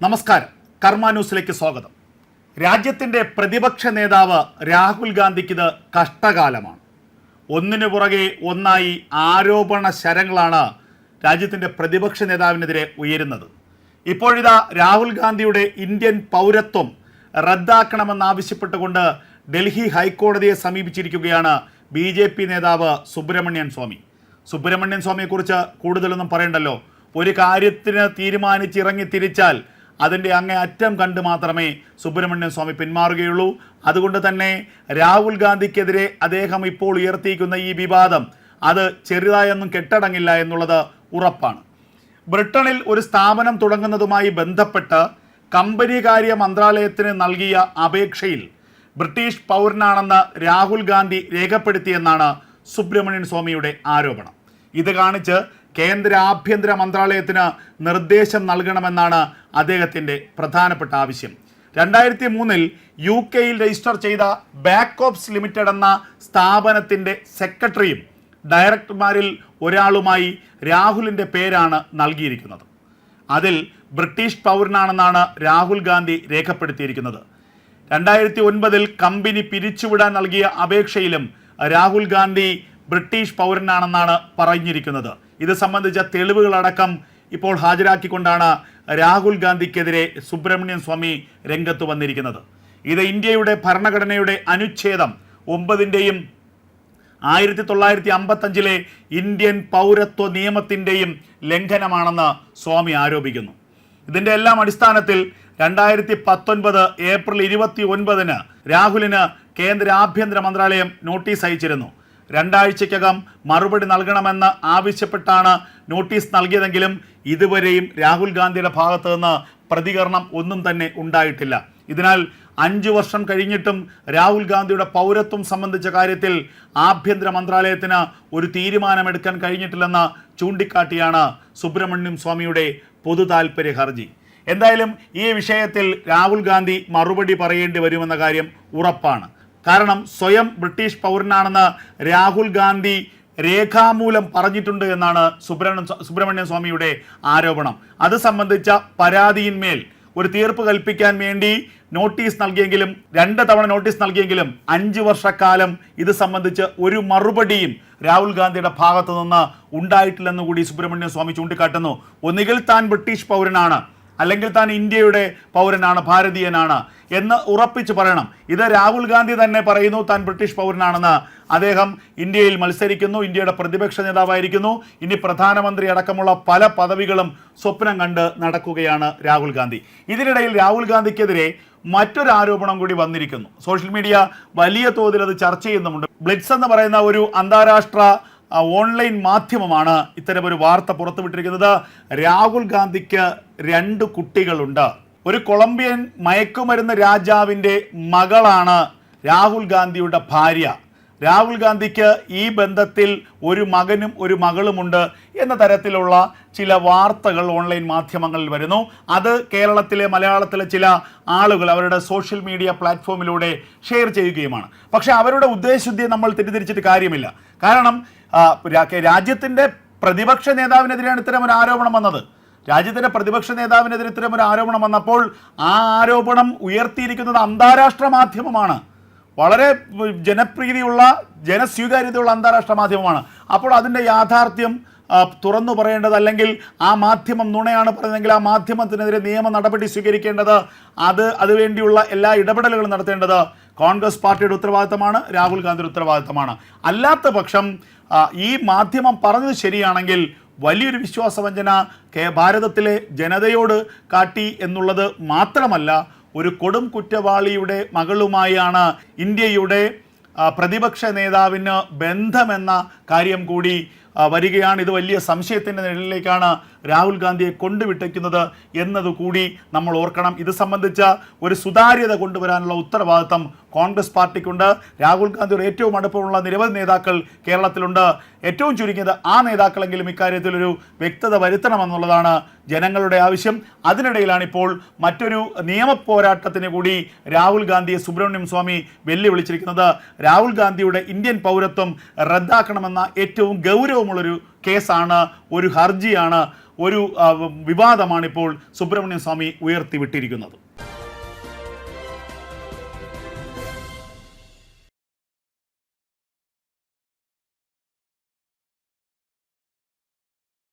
നമസ്കാരം. കർമ്മ ന്യൂസിലേക്ക് സ്വാഗതം. രാജ്യത്തിന്റെ പ്രതിപക്ഷ നേതാവ് രാഹുൽ ഗാന്ധിക്ക് ഇത് കഷ്ടകാലമാണ്. ഒന്നിനു പുറകെ ഒന്നായി ആരോപണ ശരങ്ങളാണ് രാജ്യത്തിന്റെ പ്രതിപക്ഷ നേതാവിനെതിരെ ഉയരുന്നത്. ഇപ്പോഴിതാ രാഹുൽ ഗാന്ധിയുടെ ഇന്ത്യൻ പൗരത്വം റദ്ദാക്കണമെന്നാവശ്യപ്പെട്ടുകൊണ്ട് ഡൽഹി ഹൈക്കോടതിയെ സമീപിച്ചിരിക്കുകയാണ് ബി ജെ പി നേതാവ് സുബ്രഹ്മണ്യൻ സ്വാമി. സുബ്രഹ്മണ്യൻ സ്വാമിയെക്കുറിച്ച് കൂടുതലൊന്നും പറയണ്ടല്ലോ. ഒരു കാര്യത്തിന് തീരുമാനിച്ചിറങ്ങി തിരിച്ചാൽ അതിന്റെ അങ്ങേ അറ്റം കണ്ട് മാത്രമേ സുബ്രഹ്മണ്യൻ സ്വാമി പിന്മാറുകയുള്ളൂ. അതുകൊണ്ട് തന്നെ രാഹുൽ ഗാന്ധിക്കെതിരെ അദ്ദേഹം ഇപ്പോൾ ഉയർത്തിയിരിക്കുന്ന ഈ വിവാദം അത് ചെറുതായൊന്നും കെട്ടടങ്ങില്ല എന്നുള്ളത് ഉറപ്പാണ്. ബ്രിട്ടണിൽ ഒരു സ്ഥാപനം തുടങ്ങുന്നതുമായി ബന്ധപ്പെട്ട് കമ്പനികാര്യ മന്ത്രാലയത്തിന് നൽകിയ അപേക്ഷയിൽ ബ്രിട്ടീഷ് പൗരനാണെന്ന് രാഹുൽ ഗാന്ധി രേഖപ്പെടുത്തിയെന്നാണ് സുബ്രഹ്മണ്യൻ സ്വാമിയുടെ ആരോപണം. ഇത് കാണിച്ച് കേന്ദ്ര ആഭ്യന്തര മന്ത്രാലയത്തിന് നിർദ്ദേശം നൽകണമെന്നാണ് അദ്ദേഹത്തിന്റെ പ്രധാനപ്പെട്ട ആവശ്യം. രണ്ടായിരത്തി മൂന്നിൽ യു കെയിൽ രജിസ്റ്റർ ചെയ്ത ബാക്ക് ബാക്കോപ്സ് ലിമിറ്റഡ് എന്ന സ്ഥാപനത്തിന്റെ സെക്രട്ടറിയും ഡയറക്ടർമാരിൽ ഒരാളുമായി രാഹുലിന്റെ പേരാണ് നൽകിയിരിക്കുന്നത്. അതിൽ ബ്രിട്ടീഷ് പൗരനാണെന്നാണ് രാഹുൽ ഗാന്ധി രേഖപ്പെടുത്തിയിരിക്കുന്നത്. രണ്ടായിരത്തി ഒൻപതിൽ കമ്പനി പിരിച്ചുവിടാൻ നൽകിയ അപേക്ഷയിലും രാഹുൽ ഗാന്ധി ബ്രിട്ടീഷ് പൗരനാണെന്നാണ് പറഞ്ഞിരിക്കുന്നത്. ഇത് സംബന്ധിച്ച തെളിവുകളടക്കം ഇപ്പോൾ ഹാജരാക്കിക്കൊണ്ടാണ് രാഹുൽ ഗാന്ധിക്കെതിരെ സുബ്രഹ്മണ്യൻ സ്വാമി രംഗത്ത് വന്നിരിക്കുന്നത്. ഇത് ഇന്ത്യയുടെ ഭരണഘടനയുടെ അനുച്ഛേദം ഒമ്പതിന്റെയും ആയിരത്തി തൊള്ളായിരത്തി അമ്പത്തഞ്ചിലെ ഇന്ത്യൻ പൗരത്വ നിയമത്തിന്റെയും ലംഘനമാണെന്ന് സ്വാമി ആരോപിക്കുന്നു. ഇതിന്റെ എല്ലാം അടിസ്ഥാനത്തിൽ രണ്ടായിരത്തി പത്തൊൻപത് ഏപ്രിൽ ഇരുപത്തി ഒൻപതിന് രാഹുലിന് കേന്ദ്ര ആഭ്യന്തര മന്ത്രാലയം നോട്ടീസ് അയച്ചിരുന്നു. രണ്ടാഴ്ചയ്ക്കകം മറുപടി നൽകണമെന്ന് ആവശ്യപ്പെട്ടാണ് നോട്ടീസ് നൽകിയതെങ്കിലും ഇതുവരെയും രാഹുൽ ഗാന്ധിയുടെ ഭാഗത്തു നിന്ന് പ്രതികരണം ഒന്നും തന്നെ ഉണ്ടായിട്ടില്ല. ഇതിനാൽ അഞ്ചു വർഷം കഴിഞ്ഞിട്ടും രാഹുൽ ഗാന്ധിയുടെ പൗരത്വം സംബന്ധിച്ച കാര്യത്തിൽ ആഭ്യന്തര മന്ത്രാലയത്തിന് ഒരു തീരുമാനമെടുക്കാൻ കഴിഞ്ഞിട്ടില്ലെന്ന് ചൂണ്ടിക്കാട്ടിയാണ് സുബ്രഹ്മണ്യം സ്വാമിയുടെ പൊതു താൽപ്പര്യ ഹർജി. എന്തായാലും ഈ വിഷയത്തിൽ രാഹുൽ ഗാന്ധി മറുപടി പറയേണ്ടി വരുമെന്ന കാര്യം ഉറപ്പാണ്. കാരണം സ്വയം ബ്രിട്ടീഷ് പൗരനാണെന്ന് രാഹുൽ ഗാന്ധി രേഖാമൂലം പറഞ്ഞിട്ടുണ്ട് എന്നാണ് സുബ്രഹ്മണ്യ സുബ്രഹ്മണ്യ സ്വാമിയുടെ ആരോപണം. അത് സംബന്ധിച്ച പരാതിയിന്മേൽ ഒരു തീർപ്പ് കൽപ്പിക്കാൻ വേണ്ടി നോട്ടീസ് നൽകിയെങ്കിലും രണ്ട് തവണ നോട്ടീസ് നൽകിയെങ്കിലും അഞ്ച് വർഷക്കാലം ഇത് സംബന്ധിച്ച് ഒരു മറുപടിയും രാഹുൽ ഗാന്ധിയുടെ ഭാഗത്തു നിന്ന് ഉണ്ടായിട്ടില്ലെന്ന് കൂടി സുബ്രഹ്മണ്യ സ്വാമി ചൂണ്ടിക്കാട്ടുന്നു. ഒന്നുകിൽ താൻ ബ്രിട്ടീഷ് പൗരനാണ് അല്ലെങ്കിൽ താൻ ഇന്ത്യയുടെ പൗരനാണ് ഭാരതീയനാണ് എന്ന് ഉറപ്പിച്ച് പറയണം. ഇത് രാഹുൽ ഗാന്ധി തന്നെ പറയുന്നു താൻ ബ്രിട്ടീഷ് പൗരനാണെന്ന്. അദ്ദേഹം ഇന്ത്യയിൽ മത്സരിക്കുന്നു ഇന്ത്യയുടെ പ്രതിപക്ഷ നേതാവായിരിക്കുന്നു. ഇനി പ്രധാനമന്ത്രി അടക്കമുള്ള പല പദവികളും സ്വപ്നം കണ്ട് നടക്കുകയാണ് രാഹുൽ ഗാന്ധി. ഇതിനിടയിൽ രാഹുൽ ഗാന്ധിക്കെതിരെ മറ്റൊരു ആരോപണം കൂടി വന്നിരിക്കുന്നു. സോഷ്യൽ മീഡിയ വലിയ തോതിൽ അത് ചർച്ച ചെയ്യുന്നുമുണ്ട്. ബ്ലിറ്റ്സ് എന്ന് പറയുന്ന ഒരു അന്താരാഷ്ട്ര ഓൺലൈൻ മാധ്യമമാണ് ഇത്തരമൊരു വാർത്ത പുറത്തുവിട്ടിരിക്കുന്നത്. രാഹുൽ ഗാന്ധിക്ക് രണ്ട് കുട്ടികളുണ്ട്. ഒരു കൊളംബിയൻ മയക്കുമരുന്ന് രാജാവിന്റെ മകളാണ് രാഹുൽ ഗാന്ധിയുടെ ഭാര്യ. രാഹുൽ ഗാന്ധിക്ക് ഈ ബന്ധത്തിൽ ഒരു മകനും ഒരു മകളുമുണ്ട് എന്ന തരത്തിലുള്ള ചില വാർത്തകൾ ഓൺലൈൻ മാധ്യമങ്ങളിൽ വരുന്നു. അത് കേരളത്തിലെ മലയാളത്തിലെ ചില ആളുകൾ അവരുടെ സോഷ്യൽ മീഡിയ പ്ലാറ്റ്ഫോമിലൂടെ ഷെയർ ചെയ്യുകയുമാണ്. പക്ഷേ അവരുടെ ഉദ്ദേശശുദ്ധിയെ നമ്മൾ തെറ്റിദ്ധരിച്ചിട്ട് കാര്യമില്ല. കാരണം രാജ്യത്തിന്റെ പ്രതിപക്ഷ നേതാവിനെതിരെയാണ് ഇത്തരം ഒരു ആരോപണം വന്നത്. രാജ്യത്തിന്റെ പ്രതിപക്ഷ നേതാവിനെതിരെ ഇത്തരം ഒരു ആരോപണം വന്നപ്പോൾ ആ ആരോപണം ഉയർത്തിയിരിക്കുന്നത് അന്താരാഷ്ട്ര മാധ്യമമാണ്. വളരെ ജനപ്രീതിയുള്ള ജനസ്വീകാര്യതയുള്ള അന്താരാഷ്ട്ര മാധ്യമമാണ്. അപ്പോൾ അതിന്റെ യാഥാർത്ഥ്യം തുറന്നു പറയേണ്ടത് അല്ലെങ്കിൽ ആ മാധ്യമം നുണയാണ് പറയുന്നതെങ്കിൽ ആ മാധ്യമത്തിനെതിരെ നിയമ നടപടി സ്വീകരിക്കേണ്ടത് അത് അതുവേണ്ടിയുള്ള എല്ലാ ഇടപെടലുകളും നടത്തേണ്ടത് കോൺഗ്രസ് പാർട്ടിയുടെ ഉത്തരവാദിത്തമാണ് രാഹുൽ ഗാന്ധിയുടെ ഉത്തരവാദിത്തമാണ്. അല്ലാത്ത പക്ഷം ഈ മാധ്യമം പറഞ്ഞത് ശരിയാണെങ്കിൽ വലിയൊരു വിശ്വാസവഞ്ചന കേ ഭാരതത്തിലെ ജനതയോട് കാട്ടി എന്നുള്ളത് മാത്രമല്ല ഒരു കൊടും കുറ്റവാളിയുടെ മകളുമായാണ് ഇന്ത്യയുടെ പ്രതിപക്ഷ നേതാവിന് ബന്ധമെന്ന കാര്യം കൂടി വരികയാണ്. ഇത് വലിയ സംശയത്തിന്റെ നിഴലിലേക്കാണ് രാഹുൽ ഗാന്ധിയെ കൊണ്ടുവിട്ടയ്ക്കുന്നത് എന്നതുകൂടി നമ്മൾ ഓർക്കണം. ഇത് സംബന്ധിച്ച ഒരു സുതാര്യത കൊണ്ടുവരാനുള്ള ഉത്തരവാദിത്തം കോൺഗ്രസ് പാർട്ടിക്കുണ്ട്. രാഹുൽ ഗാന്ധിയുടെ ഏറ്റവും അടുപ്പമുള്ള നിരവധി നേതാക്കൾ കേരളത്തിലുണ്ട്. ഏറ്റവും ചുരുങ്ങിയത് ആ നേതാക്കളെങ്കിലും ഇക്കാര്യത്തിൽ ഒരു വ്യക്തത വരുത്തണമെന്നുള്ളതാണ് ജനങ്ങളുടെ ആവശ്യം. അതിനിടയിലാണ് ഇപ്പോൾ മറ്റൊരു നിയമ പോരാട്ടത്തിന് കൂടി രാഹുൽ ഗാന്ധിയെ സുബ്രഹ്മണ്യം സ്വാമി വെല്ലുവിളിച്ചിരിക്കുന്നത്. രാഹുൽ ഗാന്ധിയുടെ ഇന്ത്യൻ പൗരത്വം റദ്ദാക്കണമെന്ന ഏറ്റവും ഗൗരവമുള്ളൊരു കേസാണ് ഒരു ഹർജിയാണ് ഒരു വിവാദമാണിപ്പോൾ സുബ്രഹ്മണ്യം സ്വാമി ഉയർത്തിവിട്ടിരിക്കുന്നത്.